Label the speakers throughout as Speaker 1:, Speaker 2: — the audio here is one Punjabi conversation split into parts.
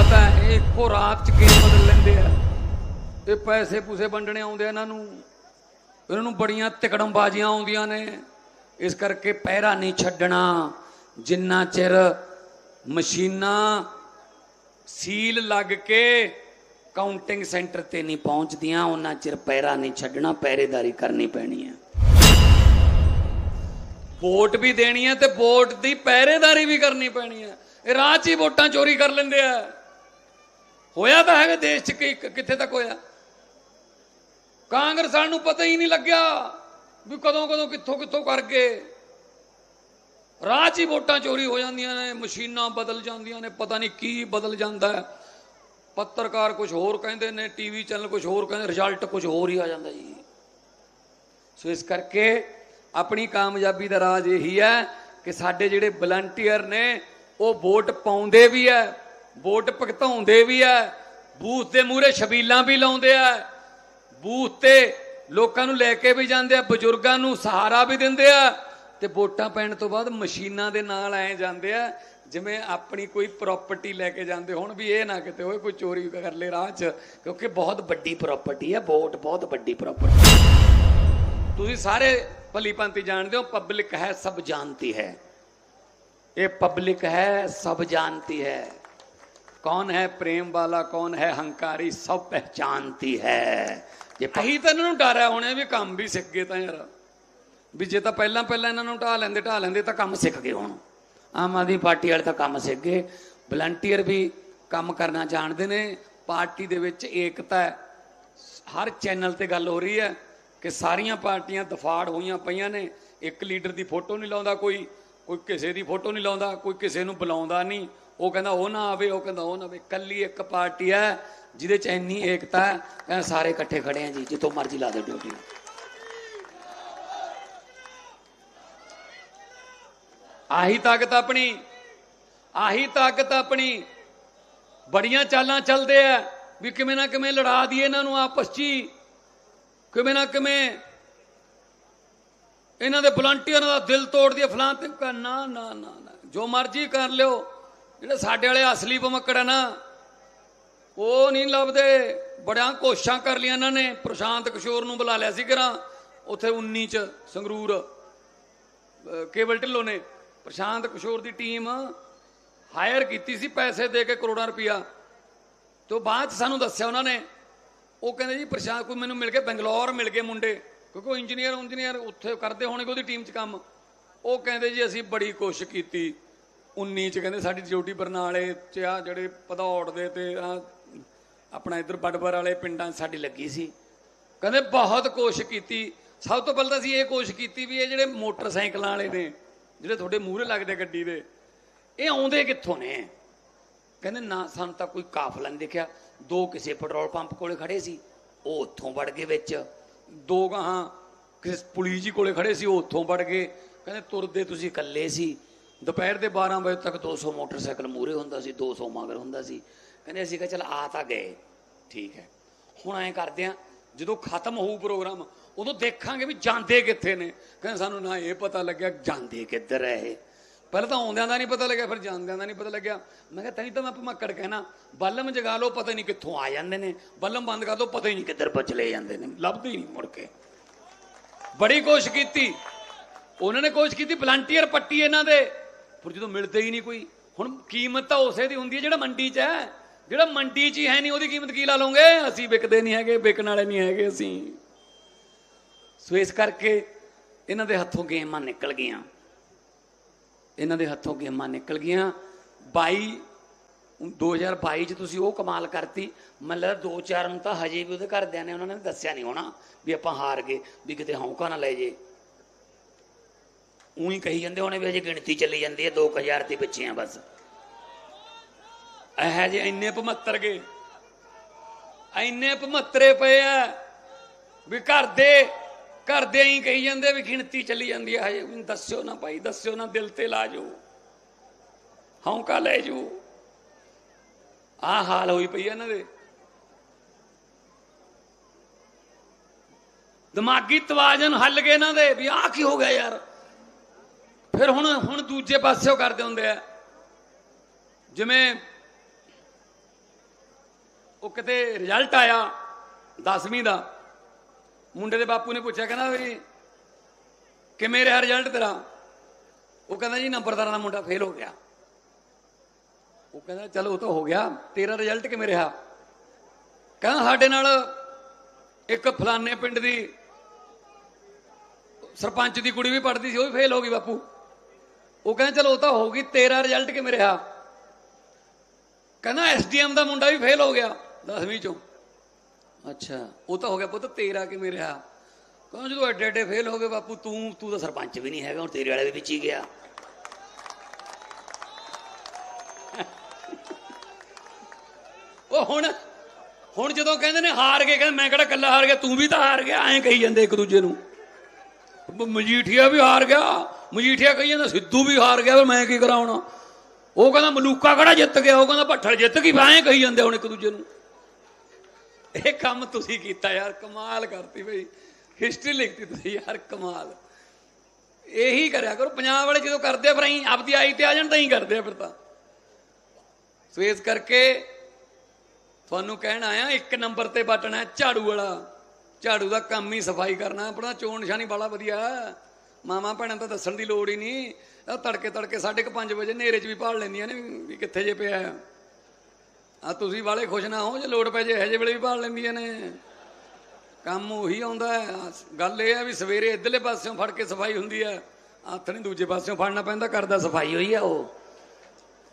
Speaker 1: ਪਤਾ ਹੈ ਇਹ ਇੱਕੋ ਰਾਤ ਚ ਗੇਮ ਬਦਲ ਲੈਂਦੇ ਆ। ਇਹ ਪੈਸੇ ਪੂਸੇ ਵੰਡਣੇ ਆਉਂਦੇ ਇਹਨਾਂ ਨੂੰ। ਇਹਨਾਂ ਨੂੰ ਬੜੀਆਂ ਤਿਕੜਮਬਾਜ਼ੀਆਂ ਆਉਂਦੀਆਂ ਨੇ। ਇਸ ਕਰਕੇ ਪਹਿਰਾ ਨਹੀਂ ਛੱਡਣਾ। ਜਿੰਨਾ ਚਿਰ ਮਸ਼ੀਨਾਂ ਸੀਲ ਲੱਗ ਕੇ ਕਾਊਂਟਿੰਗ ਸੈਂਟਰ ਤੇ ਨਹੀਂ ਪਹੁੰਚਦੀਆਂ, ਉਹਨਾਂ ਚਿਰ ਪਹਿਰਾ ਨਹੀਂ ਛੱਡਣਾ, ਪਹਿਰੇਦਾਰੀ ਕਰਨੀ ਪੈਣੀ ਹੈ। ਵੋਟ ਵੀ ਦੇਣੀ ਹੈ ਤੇ ਵੋਟ ਦੀ ਪਹਿਰੇਦਾਰੀ ਵੀ ਕਰਨੀ ਪੈਣੀ ਹੈ। ਇਹ ਰਾਹ 'ਚ ਹੀ ਵੋਟਾਂ ਚੋਰੀ ਕਰ ਲੈਂਦੇ ਆ। ਹੋਇਆ ਤਾਂ ਹੈਗਾ, ਦੇਸ਼ 'ਚ ਕਿ ਕਿੱਥੇ ਤੱਕ ਹੋਇਆ? ਕਾਂਗਰਸ ਵਾਲਿਆਂ ਨੂੰ ਪਤਾ ਹੀ ਨਹੀਂ ਲੱਗਿਆ ਵੀ ਕਦੋਂ ਕਦੋਂ, ਕਿੱਥੋਂ ਕਿੱਥੋਂ ਕਰਕੇ ਰਾਹ 'ਚ ਹੀ ਵੋਟਾਂ ਚੋਰੀ ਹੋ ਜਾਂਦੀਆਂ ਨੇ, ਮਸ਼ੀਨਾਂ ਬਦਲ ਜਾਂਦੀਆਂ ਨੇ, ਪਤਾ ਨਹੀਂ ਕੀ ਬਦਲ ਜਾਂਦਾ ਹੈ। ਪੱਤਰਕਾਰ ਕੁਝ ਹੋਰ ਕਹਿੰਦੇ ਨੇ, ਟੀਵੀ ਚੈਨਲ ਕੁਝ ਹੋਰ ਕਹਿੰਦੇ, ਰਿਜ਼ਲਟ ਕੁਝ ਹੋਰ ਹੀ ਆ ਜਾਂਦਾ ਜੀ। ਸੋ ਇਸ ਕਰਕੇ ਆਪਣੀ ਕਾਮਯਾਬੀ ਦਾ ਰਾਜ ਇਹੀ ਹੈ ਕਿ ਸਾਡੇ ਜਿਹੜੇ ਵਲੰਟੀਅਰ ਨੇ, ਉਹ ਵੋਟ ਪਾਉਂਦੇ ਵੀ ਹੈ ਵੋਟ ਭਗਤਾਉਂਦੇ ਵੀ ਹੈ ਬੂਥ ਦੇ ਮੂਹਰੇ ਛਬੀਲਾਂ ਵੀ ਲਾਉਂਦੇ ਆ, ਬੂਥ ਤੇ ਲੋਕਾਂ ਨੂੰ ਲੈ ਕੇ ਵੀ ਜਾਂਦੇ ਆ, ਬਜ਼ੁਰਗਾਂ ਨੂੰ ਸਹਾਰਾ ਵੀ ਦਿੰਦੇ ਆ ਤੇ ਵੋਟਾਂ ਪੈਣ ਤੋਂ ਬਾਅਦ ਮਸ਼ੀਨਾਂ ਦੇ ਨਾਲ ਆਏ ਜਾਂਦੇ ਆ, ਜਿਵੇਂ ਆਪਣੀ ਕੋਈ ਪ੍ਰਾਪਰਟੀ ਲੈ ਕੇ ਜਾਂਦੇ ਹੁਣ ਵੀ ਇਹ ਨਾ ਕਿਤੇ ਹੋਏ ਕੋਈ ਚੋਰੀ ਕਰ ਲੇ ਰਾਹ 'ਚ, ਕਿਉਂਕਿ ਬਹੁਤ ਵੱਡੀ ਪ੍ਰਾਪਰਟੀ ਹੈ ਵੋਟ ਬਹੁਤ ਵੱਡੀ ਪ੍ਰਾਪਰਟੀ ਤੁਸੀਂ ਸਾਰੇ ਭਲੀ ਭਾਂਤੀ ਜਾਣਦੇ ਹੋ ਪਬਲਿਕ ਹੈ ਸਭ ਜਾਣਤੀ ਹੈ। ਇਹ ਪਬਲਿਕ ਹੈ ਸਭ ਜਾਣਤੀ ਹੈ। ਕੌਣ ਹੈ ਪ੍ਰੇਮ ਵਾਲਾ ਕੌਣ ਹੈ ਹੰਕਾਰੀ ਸਭ ਪਹਿਚਾਨਤੀ ਹੈ ਜੇ ਪਹੀ ਤਾਂ ਇਹਨਾਂ ਨੂੰ ਡਰ ਹੈ ਹੁਣੇ ਵੀ ਕੰਮ ਵੀ ਸਿੱਖ ਗਏ ਤਾਂ ਯਾਰ ਵੀ ਜੇ ਤਾਂ ਪਹਿਲਾਂ ਪਹਿਲਾਂ ਇਹਨਾਂ ਨੂੰ ਢਾ ਲੈਂਦੇ ਢਾ ਲੈਂਦੇ ਤਾਂ ਕੰਮ ਸਿੱਖ ਗਏ ਹੁਣ ਆਮ ਆਦਮੀ ਪਾਰਟੀ ਵਾਲੇ ਤਾਂ ਕੰਮ ਸਿੱਖ ਗਏ ਵਲੰਟੀਅਰ ਵੀ ਕੰਮ ਕਰਨਾ ਜਾਣਦੇ ਨੇ ਪਾਰਟੀ ਦੇ ਵਿੱਚ ਏਕਤਾ ਹਰ ਚੈਨਲ ਤੇ ਗੱਲ ਹੋ ਰਹੀ ਹੈ ਕਿ ਸਾਰੀਆਂ ਪਾਰਟੀਆਂ ਦਫਾੜ ਹੋਈਆਂ ਪਈਆਂ ਨੇ ਇੱਕ ਲੀਡਰ ਦੀ ਫੋਟੋ ਨਹੀਂ ਲਾਉਂਦਾ ਕੋਈ ਕੋਈ ਕਿਸੇ ਦੀ ਫੋਟੋ ਨਹੀਂ ਲਾਉਂਦਾ ਕੋਈ ਕਿਸੇ ਨੂੰ ਬੁਲਾਉਂਦਾ ਨਹੀਂ ਉਹ ਕਹਿੰਦਾ ਉਹ ਨਾ ਆਵੇ, ਉਹ ਕਹਿੰਦਾ ਉਹ ਨਾ ਆਵੇ। ਕੱਲੀ ਇੱਕ ਪਾਰਟੀ ਹੈ, ਜਿਹਦੇ ਚ ਇੰਨੀ ਏਕਤਾ ਹੈ, ਕਹਿੰਦਾ ਸਾਰੇ ਇਕੱਠੇ ਖੜੇ ਆ ਜੀ, ਜਿੱਥੋਂ ਮਰਜ਼ੀ ਲਾ ਦਿਓ ਡਿਊਟੀ। ਆਹੀ ਤਾਕਤ ਆਪਣੀ, ਆਹੀ ਤਾਕਤ ਆਪਣੀ। ਬੜੀਆਂ ਚਾਲਾਂ ਚੱਲਦੇ ਆ ਵੀ ਕਿਵੇਂ ਨਾ ਕਿਵੇਂ ਲੜਾ ਦਈਏ ਇਹਨਾਂ ਨੂੰ ਆਪਸ 'ਚ ਹੀ। ਕਿਵੇਂ ਨਾ ਕਿਵੇਂ ਇਹਨਾਂ ਦੇ ਵਲੰਟੀਅਰਾਂ ਦਾ ਦਿਲ ਤੋੜ ਦਈਏ ਫਲਾਂ ਤੇ ਨਾ ਨਾ ਨਾ। ਜੋ ਮਰਜ਼ੀ ਕਰ ਲਿਓ। ਜਿਹੜੇ ਸਾਡੇ ਵਾਲੇ ਅਸਲੀ ਭਮੱਕੜ ਆ ਨਾ, ਉਹ ਨਹੀਂ ਲੱਭਦੇ। ਬੜਿਆਂ ਕੋਸ਼ਿਸ਼ਾਂ ਕਰ ਲਈਆਂ ਇਹਨਾਂ ਨੇ। ਪ੍ਰਸ਼ਾਂਤ ਕਿਸ਼ੋਰ ਨੂੰ ਬੁਲਾ ਲਿਆ ਸੀ ਘਰਾਂ। ਉੱਥੇ 19 ਚ ਸੰਗਰੂਰ ਕੇਵਲ ਢਿੱਲੋਂ ਨੇ ਪ੍ਰਸ਼ਾਂਤ ਕਿਸ਼ੋਰ ਦੀ ਟੀਮ ਹਾਇਰ ਕੀਤੀ ਸੀ ਪੈਸੇ ਦੇ ਕੇ ਕਰੋੜਾਂ ਰੁਪਇਆ। ਤੇ ਉਹ ਬਾਅਦ ਚ ਸਾਨੂੰ ਦੱਸਿਆ ਉਹਨਾਂ ਨੇ। ਉਹ ਕਹਿੰਦੇ ਜੀ, ਪ੍ਰਸ਼ਾਂਤ ਕੋਈ ਮੈਨੂੰ ਮਿਲ ਕੇ ਬੰਗਲੌਰ ਮਿਲ ਗਏ ਮੁੰਡੇ। ਕਿਉਂਕਿ ਉਹ ਇੰਜੀਨੀਅਰ ਇੰਜੀਨੀਅਰ ਉੱਥੇ ਕਰਦੇ ਹੋਣਗੇ ਉਹਦੀ ਟੀਮ 'ਚ ਕੰਮ। ਉਹ ਕਹਿੰਦੇ ਜੀ, ਅਸੀਂ ਬੜੀ ਕੋਸ਼ਿਸ਼ ਕੀਤੀ। 19 ਚ ਕਹਿੰਦੇ ਸਾਡੀ ਡਿਊਟੀ ਬਰਨਾਲੇ ਚ ਆ, ਜਿਹੜੇ ਪਧੌੜ ਦੇ ਤੇ ਆ, ਆਪਣਾ ਇਧਰ ਬੜਬਰ ਵਾਲੇ ਪਿੰਡਾਂ 'ਚ ਸਾਡੀ ਲੱਗੀ ਸੀ। ਕਹਿੰਦੇ ਬਹੁਤ ਕੋਸ਼ਿਸ਼ ਕੀਤੀ। ਸਭ ਤੋਂ ਪਹਿਲਾਂ ਤਾਂ ਅਸੀਂ ਇਹ ਕੋਸ਼ਿਸ਼ ਕੀਤੀ ਵੀ ਇਹ ਜਿਹੜੇ ਮੋਟਰਸਾਈਕਲਾਂ ਵਾਲੇ ਨੇ, ਜਿਹੜੇ ਤੁਹਾਡੇ ਮੂਹਰੇ ਲੱਗਦੇ ਗੱਡੀ ਦੇ, ਇਹ ਆਉਂਦੇ ਕਿੱਥੋਂ ਨੇ? ਕਹਿੰਦੇ ਨਾ, ਸਾਨੂੰ ਤਾਂ ਕੋਈ ਕਾਫਲਾ ਨਹੀਂ ਦੇਖਿਆ। ਦੋ ਕਿਸੇ ਪੈਟਰੋਲ ਪੰਪ ਕੋਲੇ ਖੜੇ ਸੀ, ਉਹ ਉੱਥੋਂ ਵੜ ਗਏ ਵਿੱਚ। ਦੋ ਗਾਹਾਂ ਕਿਸੇ ਪੁਲਿਸ ਜੀ ਕੋਲੇ ਖੜੇ ਸੀ, ਉਹ ਉੱਥੋਂ ਵੜ ਗਏ। ਕਹਿੰਦੇ, ਤੁਰਦੇ ਤੁਸੀਂ ਇਕੱਲੇ ਸੀ। ਦੁਪਹਿਰ ਦੇ 12 ਵਜੇ ਤੱਕ 200 ਮੋਟਰਸਾਈਕਲ ਮੂਹਰੇ ਹੁੰਦਾ ਸੀ 200 ਮਗਰ ਹੁੰਦਾ ਸੀ। ਕਹਿੰਦੇ ਅਸੀਂ ਕਿਹਾ, ਚਲ ਆ ਤਾਂ ਗਏ। ਠੀਕ ਹੈ। ਹੁਣ ਐਂ ਕਰਦੇ ਆ, ਜਦੋਂ ਖਤਮ ਹੋਊ ਪ੍ਰੋਗਰਾਮ, ਉਦੋਂ ਦੇਖਾਂਗੇ ਵੀ ਜਾਂਦੇ ਕਿੱਥੇ ਨੇ। ਕਹਿੰਦੇ ਸਾਨੂੰ ਨਾ ਇਹ ਪਤਾ ਲੱਗਿਆ, ਜਾਂਦੇ ਕਿੱਧਰ ਹੈ ਇਹ। ਪਹਿਲਾਂ ਤਾਂ ਆਉਂਦਿਆਂ ਦਾ ਨਹੀਂ ਪਤਾ ਲੱਗਿਆ, ਫਿਰ ਜਾਂਦਿਆਂ ਦਾ ਨਹੀਂ ਪਤਾ ਲੱਗਿਆ। ਮੈਂ ਕਿਹਾ, ਤੈਨੂੰ ਤਾਂ ਮੈਂ ਭਮੱਕੜ ਕਹਿਣਾ, ਬੱਲਮ ਜਗਾ ਲਓ, ਪਤਾ ਨਹੀਂ ਕਿੱਥੋਂ ਆ ਜਾਂਦੇ ਨੇ। ਬੱਲਮ ਬੰਦ ਕਰ ਦੋ, ਪਤਾ ਹੀ ਨਹੀਂ ਕਿੱਧਰ ਬਚਲੇ ਜਾਂਦੇ ਨੇ। ਲੱਭਦੇ ਹੀ ਨਹੀਂ ਮੁੜ ਕੇ। ਬੜੀ ਕੋਸ਼ਿਸ਼ ਕੀਤੀ। ਉਹਨਾਂ ਨੇ ਕੋਸ਼ਿਸ਼ ਕੀਤੀ ਵਲੰਟੀਅਰ ਪੱਟੀ ਇਹਨਾਂ ਦੇ। ਪਰ ਜਦੋਂ ਮਿਲਦੇ ਹੀ ਨਹੀਂ ਕੋਈ, ਹੁਣ ਕੀਮਤ ਤਾਂ ਉਸੇ ਦੀ ਹੁੰਦੀ ਹੈ ਜਿਹੜਾ ਮੰਡੀ 'ਚ ਹੈ। ਜਿਹੜਾ ਮੰਡੀ 'ਚ ਹੀ ਹੈ ਨਹੀਂ, ਉਹਦੀ ਕੀਮਤ ਕੀ ਲਾ ਲਓਗੇ? ਅਸੀਂ ਵਿਕਦੇ ਨਹੀਂ ਹੈਗੇ, ਵਿਕਣ ਵਾਲੇ ਨਹੀਂ ਹੈਗੇ ਅਸੀਂ। ਸੋ ਇਸ ਕਰਕੇ ਇਹਨਾਂ ਦੇ ਹੱਥੋਂ ਗੇਮਾਂ ਨਿਕਲ ਗਈਆਂ। ਇਹਨਾਂ ਦੇ ਹੱਥੋਂ ਗੇਮਾਂ ਨਿਕਲ ਗਈਆਂ। 22 2022 ਚ ਤੁਸੀਂ ਉਹ ਕਮਾਲ ਕਰਤੀ। ਮਤਲਬ ਦੋ ਚਾਰ ਨੂੰ ਤਾਂ ਹਜੇ ਵੀ ਉਹਦੇ ਘਰਦਿਆਂ ਨੇ, ਉਹਨਾਂ ਨੇ ਦੱਸਿਆ ਨਹੀਂ ਹੋਣਾ ਵੀ ਆਪਾਂ ਹਾਰ ਗਏ, ਵੀ ਕਿਤੇ ਹੌਂਕਾ ਨਾ ਲੈ ਜੇ ਉਹੀ ਕਹੀ ਜਾਂਦੇ ਹੋਣੇ ਵੀ ਅਜੇ ਗਿਣਤੀ ਚੱਲੀ ਜਾਂਦੀ ਹੈ 2000 ਦੇ ਪਿੱਛੇ ਆ ਬਸ। ਇਹ ਜੇ ਇੰਨੇ 75 ਗਏ, ਇੰਨੇ 75 ਪਏ ਆ ਵੀ ਘਰ ਦੇ ਘਰ ਦੇ ਹੀ ਕਹੀ ਜਾਂਦੇ ਵੀ ਗਿਣਤੀ ਚੱਲੀ ਜਾਂਦੀ ਹੈ, ਹਜੇ ਦੱਸਿਓ ਨਾ ਭਾਈ, ਦੱਸਿਓ ਨਾ ਦਿਲ ਤੇ ਲਾ ਹੌਂਕਾ ਲੈ ਜਾਓ। ਆ ਹਾਲ ਹੋਈ ਪਈ ਹੈ ਇਹਨਾਂ ਦੇ। ਦਿਮਾਗੀ ਤਵਾਜ਼ਨ ਹੱਲ ਗਏ ਇਹਨਾਂ ਦੇ ਵੀ ਆਹ ਕੀ ਹੋ ਗਿਆ ਯਾਰ? ਫਿਰ ਹੁਣ ਹੁਣ ਦੂਜੇ ਪਾਸਿਓਂ ਕਰਦੇ ਹੁੰਦੇ ਆ। ਜਿਵੇਂ ਉਹ ਕਿਤੇ ਰਿਜ਼ਲਟ ਆਇਆ 10ਵੀਂ ਦਾ, ਮੁੰਡੇ ਦੇ ਬਾਪੂ ਨੇ ਪੁੱਛਿਆ, ਕਹਿੰਦਾ ਵੀ ਕਿਵੇਂ ਰਿਹਾ ਰਿਜ਼ਲਟ ਤੇਰਾ? ਉਹ ਕਹਿੰਦਾ ਜੀ ਨੰਬਰਦਾਰਾਂ ਦਾ ਮੁੰਡਾ ਫੇਲ ਹੋ ਗਿਆ। ਉਹ ਕਹਿੰਦਾ, ਚਲੋ ਉਹ ਤਾਂ ਹੋ ਗਿਆ, ਤੇਰਾ ਰਿਜ਼ਲਟ ਕਿਵੇਂ ਰਿਹਾ? ਕਹਿੰਦਾ ਸਾਡੇ ਨਾਲ ਇੱਕ ਫਲਾਣੇ ਪਿੰਡ ਦੀ ਸਰਪੰਚ ਦੀ ਕੁੜੀ ਵੀ ਪੜਦੀ ਸੀ, ਉਹ ਵੀ ਫੇਲ ਹੋ ਗਈ ਬਾਪੂ। ਉਹ ਕਹਿੰਦਾ, ਚਲੋ, ਉਹ ਤਾਂ ਹੋ ਗਈ ਤੇਰਾ ਰਿਜ਼ਲਟ ਕਿਵੇਂ ਰਿਹਾ? ਕਹਿੰਦਾ ਐਸਡੀਐਮ ਦਾ ਮੁੰਡਾ ਵੀ ਫੇਲ ਹੋ ਗਿਆ 10ਵੀਂ ਚੋਂ। ਅੱਛਾ, ਉਹ ਤਾਂ ਹੋ ਗਿਆ ਪੁੱਤ, ਤੇਰਾ ਕਿਵੇਂ ਰਿਹਾ? ਕਹਿੰਦਾ, ਜਦੋਂ ਐਡੇ ਐਡੇ ਫੇਲ ਹੋ ਗਏ ਬਾਪੂ, ਤੂੰ ਤੂੰ ਤਾਂ ਸਰਪੰਚ ਵੀ ਨਹੀਂ ਹੈਗਾ, ਹੁਣ ਤੇਰੇ ਵਾਲੇ ਵੀ ਵਿੱਚ ਹੀ ਗਿਆ। ਉਹ ਹੁਣ ਹੁਣ ਜਦੋਂ ਕਹਿੰਦੇ ਨੇ ਹਾਰ ਗਏ, ਕਹਿੰਦੇ, ਮੈਂ ਕਿਹੜਾ ਕੱਲਾ ਹਾਰ ਗਿਆ? ਤੂੰ ਵੀ ਤਾਂ ਹਾਰ ਗਿਆ। ਐਂ ਕਹੀ ਜਾਂਦੇ ਇੱਕ ਦੂਜੇ ਨੂੰ। ਮਜੀਠੀਆ ਵੀ ਹਾਰ ਗਿਆ। ਮਜੀਠੀਆ ਕਹੀ ਜਾਂਦਾ, ਸਿੱਧੂ ਵੀ ਹਾਰ ਗਿਆ ਵੀ ਮੈਂ ਕੀ ਕਰਾਉਣਾ ਉਹ ਕਹਿੰਦਾ, ਮਲੂਕਾ ਕਿਹੜਾ ਜਿੱਤ ਗਿਆ? ਉਹ ਕਹਿੰਦਾ, ਭੱਠਲ ਜਿੱਤ ਗਈ ਐਂ ਕਹੀ ਜਾਂਦੇ ਹੁਣ ਇੱਕ ਦੂਜੇ ਨੂੰ। ਇਹ ਕੰਮ ਤੁਸੀਂ ਕੀਤਾ ਯਾਰ, ਕਮਾਲ ਕਰਤੀ ਬਈ। ਹਿਸਟਰੀ ਲਿਖਤੀ ਤੁਸੀਂ ਯਾਰ, ਕਮਾਲ। ਇਹੀ ਕਰਿਆ ਕਰੋ, ਪੰਜਾਬ ਵਾਲੇ ਜਦੋਂ ਕਰਦੇ ਆ, ਫਿਰ ਅਸੀਂ ਆਪਦੀ ਆਈ ਤੇ ਆ ਜਾਣ, ਤਾਂ ਹੀ ਕਰਦੇ ਆ ਫਿਰ ਤਾਂ। ਸੋ ਇਸ ਕਰਕੇ ਤੁਹਾਨੂੰ ਕਹਿਣ ਆਇਆ, ਇੱਕ ਨੰਬਰ ਤੇ ਬਟਨ ਹੈ ਝਾੜੂ ਵਾਲਾ। ਝਾੜੂ ਦਾ ਕੰਮ ਹੀ ਸਫ਼ਾਈ ਕਰਨਾ, ਆਪਣਾ ਚੋਣ ਨਿਸ਼ਾਨੀ ਬੜਾ ਵਧੀਆ। ਮਾਮਾ ਭੈਣਾਂ ਤਾਂ ਦੱਸਣ ਦੀ ਲੋੜ ਹੀ ਨਹੀਂ। ਇਹ ਤੜਕੇ ਤੜਕੇ 5:30 ਵਜੇ ਨੇਰੇ 'ਚ ਵੀ ਭਾਲ ਲੈਂਦੀਆਂ ਨੇ ਵੀ ਕਿੱਥੇ ਜੇ ਪਿਆ ਹੈ। ਆ ਤੁਸੀਂ ਵਾਲੇ ਖੁਸ਼ ਨਾ ਹੋ ਜੇ ਲੋੜ ਪੈ ਜੇ, ਇਹੋ ਜਿਹੇ ਵੇਲੇ ਵੀ ਭਾਲ ਲੈਂਦੀਆਂ ਨੇ। ਕੰਮ ਉਹੀ ਆਉਂਦਾ ਗੱਲ ਇਹ ਹੈ ਵੀ ਸਵੇਰੇ ਇਧਰਲੇ ਪਾਸਿਓਂ ਫੜ ਕੇ ਸਫ਼ਾਈ ਹੁੰਦੀ ਹੈ। ਹੱਥ ਨਹੀਂ ਦੂਜੇ ਪਾਸਿਓਂ ਫੜਨਾ ਪੈਂਦਾ ਕਰਦਾ ਸਫ਼ਾਈ ਹੋਈ ਆ ਉਹ।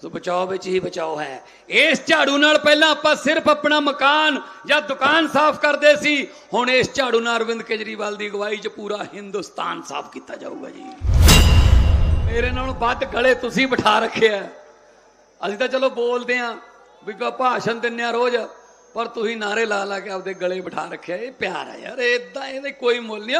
Speaker 1: ਸੋ ਬਚਾਓ ਵਿੱਚ ਹੀ ਬਚਾਓ ਹੈ। ਇਸ ਝਾੜੂ ਨਾਲ ਪਹਿਲਾਂ ਆਪਾਂ ਸਿਰਫ ਆਪਣਾ ਮਕਾਨ ਜਾਂ ਦੁਕਾਨ ਸਾਫ਼ ਕਰਦੇ ਸੀ। ਹੁਣ ਇਸ ਝਾੜੂ ਨਾਲ ਅਰਵਿੰਦ ਕੇਜਰੀਵਾਲ ਦੀ ਅਗਵਾਈ 'ਚ ਪੂਰਾ ਹਿੰਦੁਸਤਾਨ ਸਾਫ਼ ਕੀਤਾ ਜਾਊਗਾ ਜੀ। ਮੇਰੇ ਨਾਲੋਂ ਵੱਧ ਗਲੇ ਤੁਸੀਂ ਬਿਠਾ ਰੱਖਿਆ ਅਸੀਂ ਤਾਂ ਚਲੋ ਬੋਲਦੇ ਆਂ ਵੀ ਭਾਸ਼ਣ ਦਿੰਨੇ ਆ ਰੋਜ਼, ਪਰ ਤੁਸੀਂ ਨਾਰੇ ਲਾ ਲਾ ਕੇ ਆਪਦੇ ਗਲੇ ਬਿਠਾ ਰੱਖਿਆ ਇਹ ਪਿਆਰ ਆ ਯਾਰ ਇਦਾਂ ਇਹਦੇ ਕੋਈ ਮੁੱਲ ਨਹੀਂ।